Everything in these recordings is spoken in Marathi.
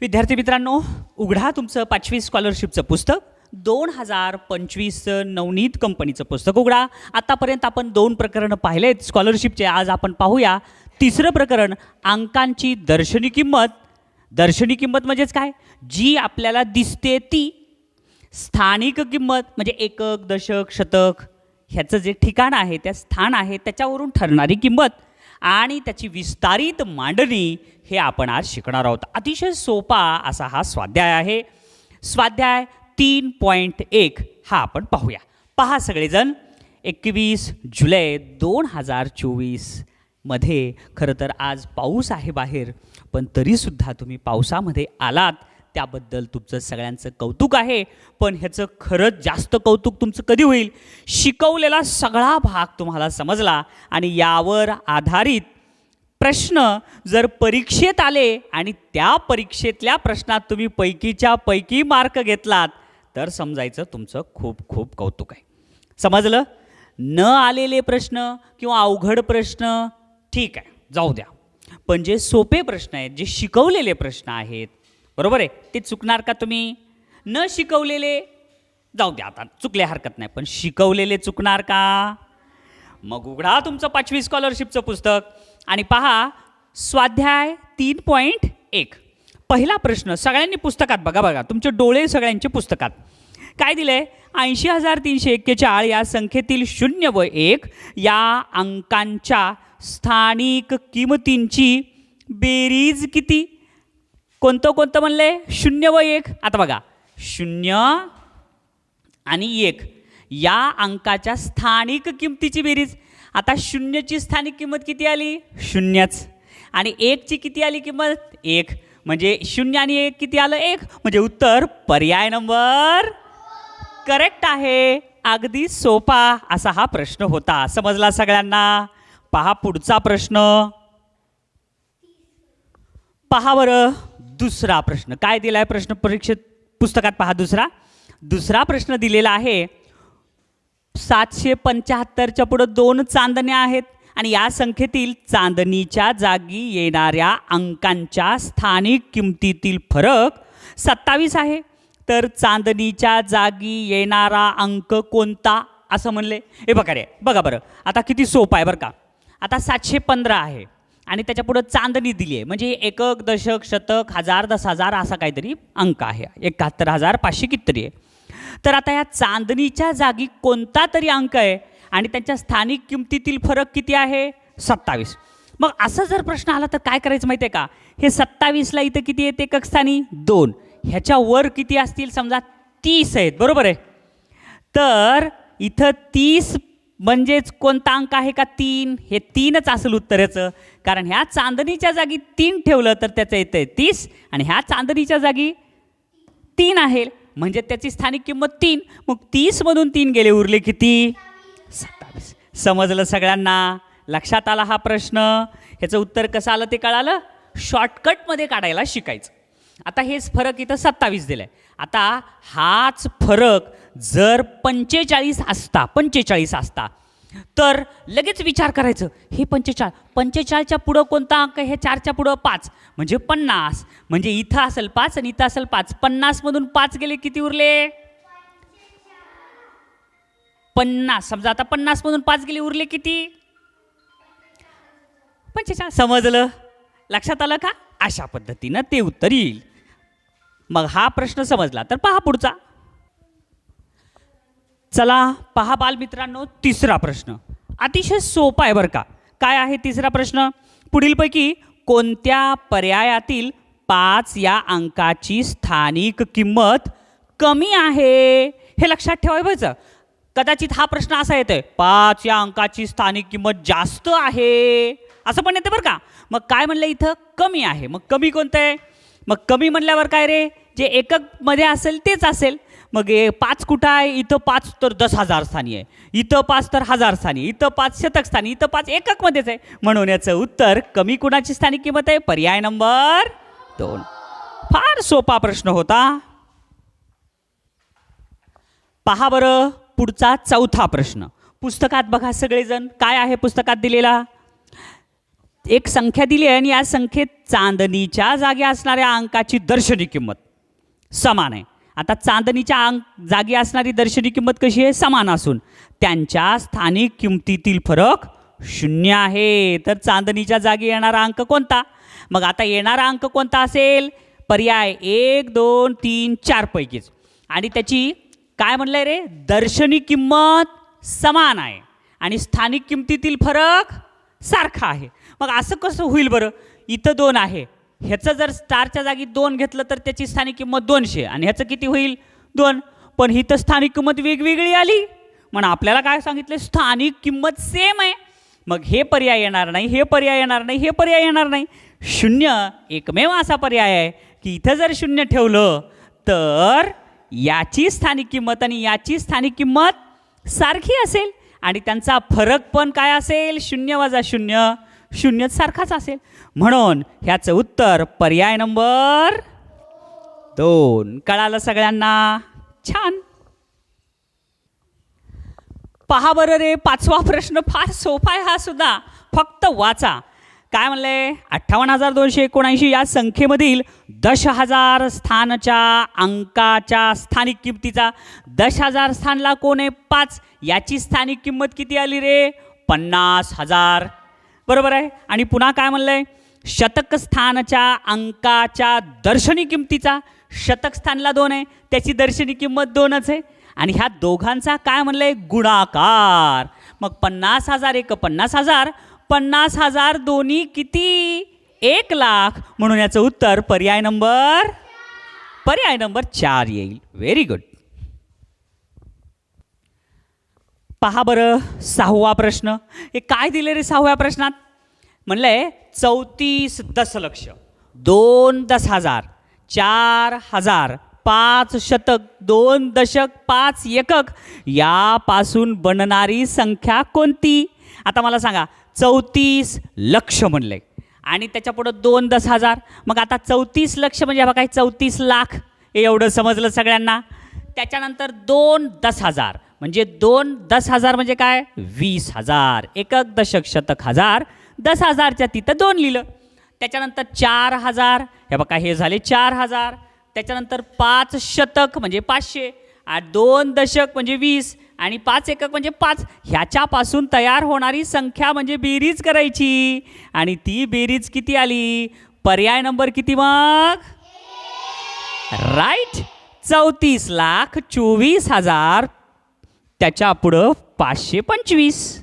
विद्यार्थी मित्रांनो उघडा तुमचं पाचवी स्कॉलरशिपचं पुस्तक. दोन हजार पंचवीस नवनीत कंपनीचं पुस्तक उघडा. आतापर्यंत आपण दोन प्रकरणं पाहिलेत स्कॉलरशिपचे आज आपण पाहूया. तिसरं प्रकरण अंकांची दर्शनी किंमत. दर्शनी किंमत म्हणजेच काय? जी आपल्याला दिसते ती. स्थानिक किंमत म्हणजे एकक दशक शतक. ह्याचं जे ठिकाण आहे त्या स्थान आहे त्याच्यावरून ठरणारी किंमत. आणि त्याची विस्तारित मांडणी हे आपण आज शिकणार आहोत. अतिशय सोपा असा हा स्वाध्याय आहे. स्वाध्याय तीन पॉईंट एक हा आपण पाहूया. पहा सगळेजण एकवीस जुलै दोन हजार चोवीसमध्ये खरं तर आज पाऊस आहे बाहेर पण तरीसुद्धा तुम्ही पावसामध्ये आलात. त्याबद्दल तुमचं सगळ्यांचं कौतुक आहे. पण ह्याचं खरंच जास्त कौतुक तुमचं कधी होईल? शिकवलेला सगळा भाग तुम्हाला समजला आणि यावर आधारित प्रश्न जर परीक्षेत आले आणि त्या परीक्षेतल्या प्रश्नात तुम्ही पैकीच्या पैकी मार्क घेतलात तर समजायचं तुमचं खूप खूप कौतुक आहे. समजलं? न आलेले प्रश्न किंवा अवघड प्रश्न ठीक आहे जाऊ द्या. पण जे सोपे प्रश्न आहेत जे शिकवलेले प्रश्न आहेत बरोबर आहे? ते चुकणार का तुम्ही? न शिकवलेले जाऊ द्या आता चुकले हरकत नाही पण शिकवलेले चुकणार का? मग उघडा तुमचं पाचवी स्कॉलरशिपचं पुस्तक आणि पहा स्वाध्याय तीन पॉईंट एक. पहिला प्रश्न सगळ्यांनी पुस्तकात बघा बघा तुमचे डोळे सगळ्यांचे पुस्तकात. काय दिलंय? ऐंशी हजार तीनशे एक्केचाळ या संख्येतील शून्य व एक या अंकांच्या स्थानिक किंमतींची बेरीज किती? कोणतं कोणतं म्हणले? शून्य व एक. आता बघा. शून्य आणि एक. या अंकाच्या स्थानिक किमतीची बेरीज. आता शून्यची स्थानिक किंमत किती आली? शून्यच. आणि एकची किती आली किंमत? एक. म्हणजे शून्य आणि एक किती आलं? एक. म्हणजे उत्तर पर्याय नंबर करेक्ट आहे. अगदी सोपा असा हा प्रश्न होता. समजला सगळ्यांना? पहा पुढचा प्रश्न. पहा बरं. दुसरा प्रश्न. काय दिला आहे प्रश्न परीक्षेत पुस्तकात पहा दुसरा. दुसरा प्रश्न दिलेला आहे सातशे पंच्याहत्तरच्या पुढं दोन चांदण्या आहेत आणि या संख्येतील चांदणीच्या जागी येणाऱ्या अंकांच्या स्थानिक किमतीतील फरक सत्तावीस आहे. तर चांदणीच्या जागी येणारा अंक कोणता? असं म्हणले. हे बघा रे बघा बरं. आता किती सोपं आहे बरं का. आता सातशे पंधरा आहे. आणि त्याच्या पुढं चांदणी दिली आहे. म्हणजे एकक दशक शतक हजार दस हजार असा काहीतरी अंक आहे. एकाहत्तर हजार पाचशे कितीतरी आहे. तर आता या चांदणीच्या जागी कोणता तरी अंक आहे आणि त्यांच्या स्थानिक किमतीतील फरक किती आहे? सत्तावीस. मग असं जर प्रश्न आला तर काय करायचं माहिती आहे का? हे सत्तावीसला इथं किती येते एकक स्थानी दोन. ह्याच्या वर किती असतील? समजा तीस आहेत. बरोबर आहे. तर इथं तीस म्हणजेच कोणता अंक आहे का तीन? हे तीनच असेल उत्तरेचं. कारण ह्या चांदणीच्या जागी तीन ठेवलं तर त्याचं येतं आहे तीस आणि ह्या चांदणीच्या जागी तीन आहे. म्हणजे त्याची स्थानिक किंमत तीन. मग तीसमधून तीन गेले उरले किती? सत्तावीस. समजलं सगळ्यांना? लक्षात आला हा प्रश्न? ह्याचं उत्तर कसं आलं ते कळालं? शॉर्टकटमध्ये काढायला शिकायचं. आता हेच फरक इथं सत्तावीस दिलं आहे आता हाच फरक जर पंचेचाळीस असता पंचेचाळीस असता तर लगेच विचार करायचं हे पंचेचाळ पंचेचाळच्या पुढं कोणता अंक हे चारच्या पुढं पाच म्हणजे पन्नास म्हणजे इथं असेल पाच आणि इथं असेल पाच. पन्नासमधून पाच गेले किती उरले? पन्नास समजा आता पन्नासमधून पाच गेले उरले किती? पंचेचाळीस. समजलं? लक्षात आलं का? अशा पद्धतीनं ते उत्तर येईल. मग हा प्रश्न समजला तर पहा पुढचा. चला पहा बालमित्रांनो तिसरा प्रश्न. अतिशय सोपा आहे बरं का. काय आहे तिसरा प्रश्न? पुढीलपैकी कोणत्या पर्यायातील पाच या अंकाची स्थानिक किंमत कमी आहे? हे लक्षात ठेवायचं. कदाचित हा प्रश्न असा येतोय पाच या अंकाची स्थानिक किंमत जास्त आहे. असं पण येतं बरं का. मग काय म्हणलं इथं? कमी आहे. मग कमी कोणतं आहे? मग कमी म्हणल्यावर काय रे? जे एककमध्ये असेल तेच असेल. मग हे पाच कुठं आहे? इथं पाच तर दस हजार स्थानी आहे. इथं पाच तर हजार स्थानी इथं पाच शतक स्थानी इथं पाच एककमध्येच आहे. म्हणून याचं उत्तर कमी कुणाची स्थानिक किंमत आहे? पर्याय नंबर दोन. फार सोपा प्रश्न होता. पहा बरं पुढचा चौथा प्रश्न. पुस्तकात बघा सगळेजण काय आहे पुस्तकात दिलेला? एक संख्या दिली आहे आणि या संख्येत चांदणीच्या जागी असणाऱ्या अंकाची दर्शनी किंमत समान आहे. आता चांदणीच्या अंक जागी असणारी दर्शनी किंमत कशी आहे? समान असून. त्यांच्या स्थानिक किमतीतील फरक शून्य आहे. तर चांदणीच्या जागी येणारा अंक कोणता? मग आता येणारा अंक कोणता असेल? पर्याय एक दोन तीन चार पैकीच. आणि त्याची काय म्हणलंय रे? दर्शनी किंमत समान आहे. आणि स्थानिक किमतीतील फरक सारखा आहे. मग असं कसं होईल बरं? इथं दोन आहे. ह्याचं जर स्टारच्या जागी दोन घेतलं तर त्याची स्थानिक किंमत दोनशे आणि ह्याचं किती होईल? दोन. पण ही तर स्थानिक किंमत वेगवेगळी आली. म्हणून आपल्याला काय सांगितलं स्थानिक किंमत सेम आहे. मग हे पर्याय येणार नाही हे पर्याय येणार नाही हे पर्याय येणार नाही. शून्य एकमेव असा पर्याय आहे की इथं जर शून्य ठेवलं तर याची स्थानिक किंमत आणि याची स्थानिक किंमत सारखी असेल. आणि त्यांचा फरक पण काय असेल? शून्य वजा शून्य. शून्यच सारखाच असेल. म्हणून ह्याचं उत्तर पर्याय नंबर दोन. कळालं सगळ्यांना? छान. पहा बरं रे पाचवा प्रश्न फार सोपा आहे हा सुद्धा. फक्त वाचा. काय म्हणलंय अठ्ठावन्न हजार दोनशे एकोणऐंशी या संख्येमधील दश हजार स्थानच्या अंकाच्या स्थानिक किमतीचा दश हजार स्थानला कोण आहे? पाच. याची स्थानिक किंमत किती आली रे? पन्नास हजार. बरोबर आहे? आणि पुन्हा काय म्हणलं आहे शतकस्थानच्या अंकाच्या दर्शनी किमतीचा. शतकस्थानला दोन आहे त्याची दर्शनी किंमत दोनच आहे. आणि ह्या दोघांचा काय म्हणलं आहे गुणाकार. मग पन्नास हजार एक पन्नास हजार. पन्नास हजार दोन्ही किती? एक लाख. म्हणून याचं उत्तर पर्याय नंबर पर्याय नंबर चार येईल. व्हेरी गुड पहा बरं सहावा प्रश्न. हे काय दिले रे सहाव्या प्रश्नात? म्हणलंय चौतीस दशलक्ष. दोन दस हजार चार हजार पाच शतक दोन दशक पाच एकक. यापासून बनणारी संख्या कोणती? आता मला सांगा चौतीस लक्ष म्हणले. आणि त्याच्यापुढं दोन दस हजार मग आता चौतीस लक्ष म्हणजे बघा चौतीस लाख. हे एवढं समजलं सगळ्यांना. त्याच्यानंतर दोन दस हजार म्हणजे दोन दस हजार म्हणजे काय? वीस हजार. एकक दशक शतक हजार. दस हजारच्या तिथं दोन लिहिलं. त्याच्यानंतर चार हजार. हे बघा हे झाले चार हजार. त्याच्यानंतर पाच शतक म्हणजे पाचशे. आणि दोन दशक म्हणजे वीस. आणि पाच एकक म्हणजे पाच. ह्याच्यापासून तयार होणारी संख्या म्हणजे बेरीज करायची. आणि ती बेरीज किती आली? पर्याय नंबर किती मग? राईट. चौतीस लाख चोवीस हजार त्याच्या पुढं पाचशे पंचवीस.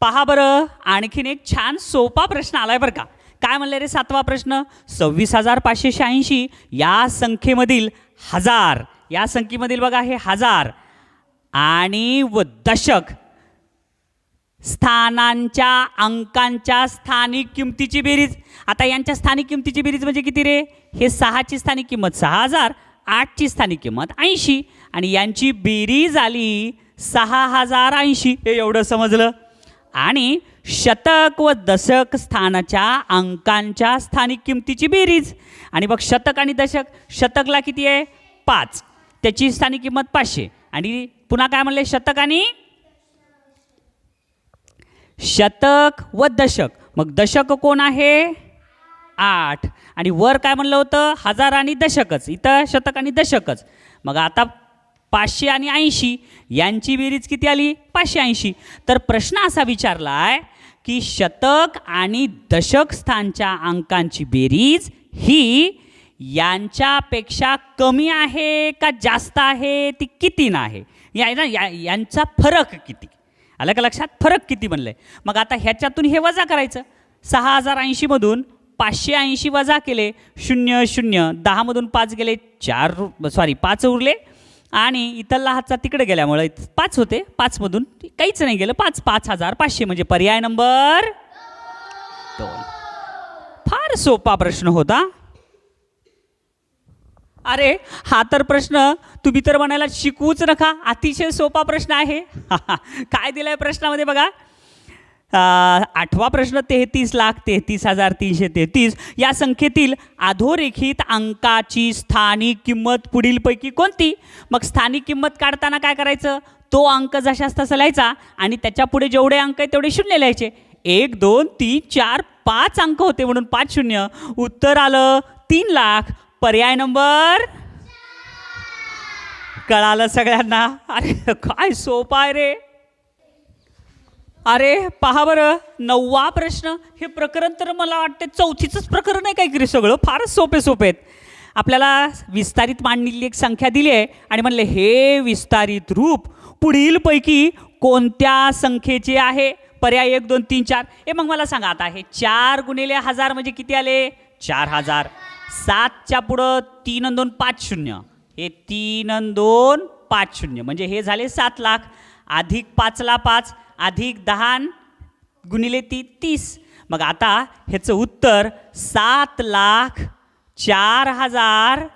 पहा बरं आणखीन एक छान सोपा प्रश्न आलाय बरं का. काय म्हणले रे सातवा प्रश्न? सव्वीस हजार पाचशे शहाऐंशी या संख्येमधील हजार या संख्येमधील बघा हे हजार. आणि व दशक स्थानांच्या अंकांच्या स्थानिक किमतीची बेरीज. आता यांच्या स्थानिक किमतीची बेरीज म्हणजे किती रे? हे सहाची स्थानिक किंमत सहा हजार आठची स्थानिक किंमत ऐंशी. आणि यांची बेरीज आली सहा हजार ऐंशी. हे एवढं समजलं? आणि शतक व दशक स्थानाच्या अंकांच्या स्थानिक किमतीची बेरीज. आणि मग शतक आणि दशक शतकला किती आहे? पाच. त्याची स्थानिक किंमत पाचशे. आणि पुन्हा काय म्हणले? शतक आणि? शतक व दशक. मग दशक कोण आहे? आठ. आणि वर काय म्हणलं होतं? हजार आणि दशकच. इथं शतक आणि दशकच. मग आता पाचशे आणि ऐंशी. यांची बेरीज किती आली? पाचशे ऐंशी. तर प्रश्न असा विचारला आहे की शतक आणि दशक स्थानच्या अंकांची बेरीज ही यांच्यापेक्षा कमी आहे का जास्त आहे? ती किती ना आहे या ना या यांचा फरक किती? आलं का लक्षात? फरक किती बनलं आहे मग आता ह्याच्यातून हे वजा करायचं. सहा हजार ऐंशीमधून पाचशे ऐंशी वजा केले शून्य शून्य. दहामधून पाच गेले चार सॉरी पाच उरले. आणि इथला हातचा तिकडे गेल्यामुळे पाच होते. पाचमधून काहीच नाही गेलं. पाच पाच हजार पाचशे म्हणजे पर्याय नंबर दोन. फार सोपा प्रश्न होता. अरे हा तर प्रश्न तुम्ही तर म्हणायला शिकवूच नका. अतिशय सोपा प्रश्न आहे. काय दिलाय प्रश्नामध्ये बघा. आठवा प्रश्न तेहतीस लाख तेहतीस हजार तीनशे तेहतीस. या संख्येतील अधोरेखित अंकाची स्थानिक किंमत पुढीलपैकी कोणती? मग स्थानिक किंमत काढताना काय करायचं? तो अंक जशास तसा लिहायचा आणि त्याच्या पुढे जेवढे अंक आहेत तेवढे शून्य लिहायचे. एक दोन तीन चार पाच अंक होते म्हणून पाच शून्य. उत्तर आलं तीन लाख. पर्याय नंबर कळालं सगळ्यांना? अरे काय सोपा आहे रे. अरे पहा बरं. नववा प्रश्न. हे प्रकरण तर मला वाटते चौथीचंच प्रकरण आहे काहीतरी सगळं. फारच सोपे सोपे आहेत. आपल्याला विस्तारित मांडलेली एक संख्या दिली आहे आणि म्हणले हे विस्तारित रूप पुढीलपैकी कोणत्या संख्येचे आहे? पर्याय एक दोन तीन चार. हे मग मला सांगा आता हे चार गुणिले हजार म्हणजे किती आले? चार हजार. सातच्या पुढं तीन अन दोन पाच शून्य. हे तीन अन दोन पाच शून्य. म्हणजे हे झाले सात लाख. अधिक पाचला पाच. अधिक दहा गुणिले ती तीस. मग आता ह्याचं उत्तर सात लाख चार हजार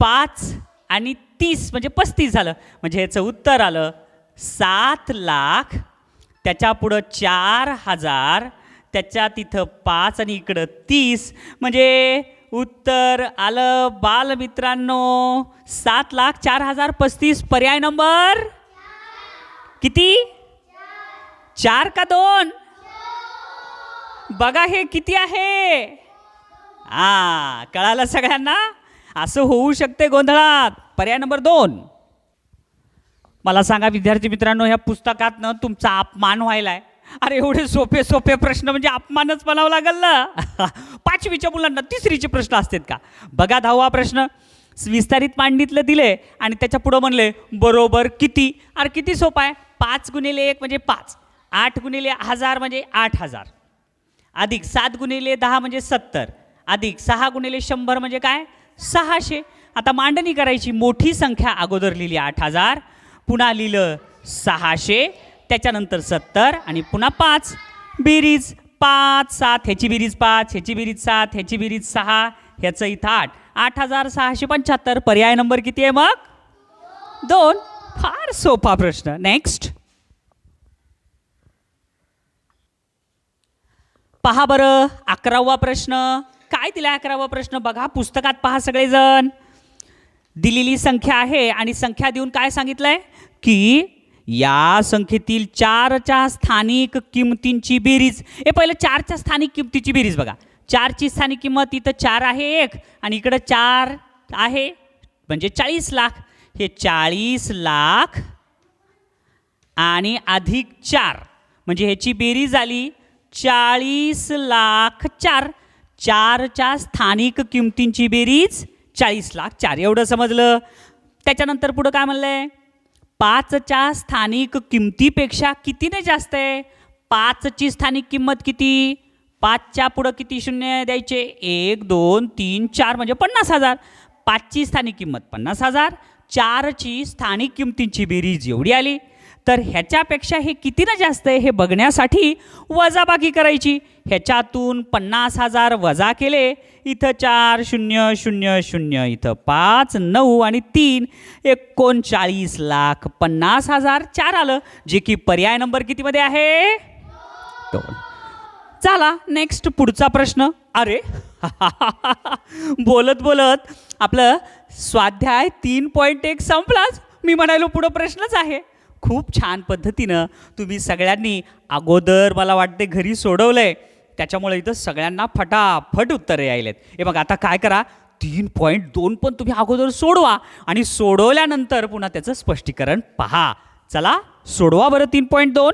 पाच आणि तीस म्हणजे पस्तीस झालं. म्हणजे ह्याचं उत्तर आलं सात लाख त्याच्या पुढं चार हजार त्याच्या तिथं पाच आणि इकडं तीस. म्हणजे उत्तर आलं बालमित्रांनो सात लाख चार हजार पस्तीस. पर्याय नंबर किती? चार का दोन? बघा हे किती आहे? हा कळालं सगळ्यांना? असं होऊ शकते गोंधळात. पर्याय नंबर दोन. मला सांगा विद्यार्थी मित्रांनो ह्या पुस्तकातनं तुमचा अपमान व्हायलाय. अरे एवढे सोपे सोपे प्रश्न म्हणजे अपमानच म्हणावं लागल ना? पाचवीच्या मुलांना तिसरीचे प्रश्न असतात का? बघा दहावा प्रश्न. विस्तारित मांडणीतलं दिले आणि त्याच्या पुढं म्हणले बरोबर किती? अरे किती सोपं आहे? पाच गुणिले एक म्हणजे पाच. आठ गुणिले हजार म्हणजे आठ हजार. अधिक सात गुणिले दहा म्हणजे सत्तर. अधिक सहा गुणिले शंभर म्हणजे काय? सहाशे. आता मांडणी करायची मोठी संख्या अगोदर लिहिली आठ हजार पुन्हा लिहिलं सहाशे त्याच्यानंतर सत्तर आणि पुन्हा पाच. बेरीज पाच सात ह्याची बेरीज पाच ह्याची बेरीज सात ह्याची बेरीज सहा ह्याचं इथं आठ. आठ हजार सहाशे पंच्याहत्तर. पर्याय नंबर किती आहे मग? दोन. फार सोपा प्रश्न. नेक्स्ट पहा बरं अकरावा प्रश्न. काय दिला अकरावा प्रश्न? बघा पुस्तकात पहा सगळेजण. दिलेली संख्या आहे आणि संख्या देऊन काय सांगितलंय? की या संख्येतील चारच्या स्थानिक किमतींची बेरीज. हे पहिलं चारच्या स्थानिक किमतीची बेरीज बघा. चारची स्थानिक किंमत इथं चार आहे एक. आणि इकडं चार आहे म्हणजे चाळीस लाख. हे चाळीस लाख आणि अधिक चार. म्हणजे ह्याची बेरीज आली चाळीस लाख चार. चारच्या स्थानिक किमतींची बेरीज चाळीस लाख चार. एवढं समजलं? त्याच्यानंतर पुढं काय म्हणलं आहे पाचच्या स्थानिक किमतीपेक्षा कितीने जास्त आहे? पाचची स्थानिक किंमत किती? पाचच्या पुढं किती शून्य द्यायचे? एक दोन तीन चार म्हणजे पन्नास हजार. पाचची स्थानिक किंमत पन्नास हजार. चारची स्थानिक किमतींची बेरीज एवढी आली. तर ह्याच्यापेक्षा हे कितीनं जास्त आहे हे बघण्यासाठी वजाबाकी करायची. ह्याच्यातून पन्नास हजार वजा केले. इथं चार शून्य शून्य शून्य इथं पाच नऊ आणि तीन. एकोणचाळीस लाख पन्नास हजार चार आलं. जे की पर्याय नंबर कितीमध्ये आहे? दोन. चला नेक्स्ट पुढचा प्रश्न. अरे बोलत बोलत आपलं स्वाध्याय तीन पॉईंट एक संपलाच. मी म्हणायलो पुढं प्रश्नच आहे. खूप छान पद्धतीनं तुम्ही सगळ्यांनी अगोदर मला वाटते घरी सोडवलंय. त्याच्यामुळे इथं सगळ्यांना फटाफट उत्तरे यायलेत. हे बघ आता काय करा? तीन पॉईंट दोन पण तुम्ही अगोदर सोडवा आणि सोडवल्यानंतर पुन्हा त्याचं स्पष्टीकरण पहा. चला सोडवा बरं तीन पॉईंट दोन.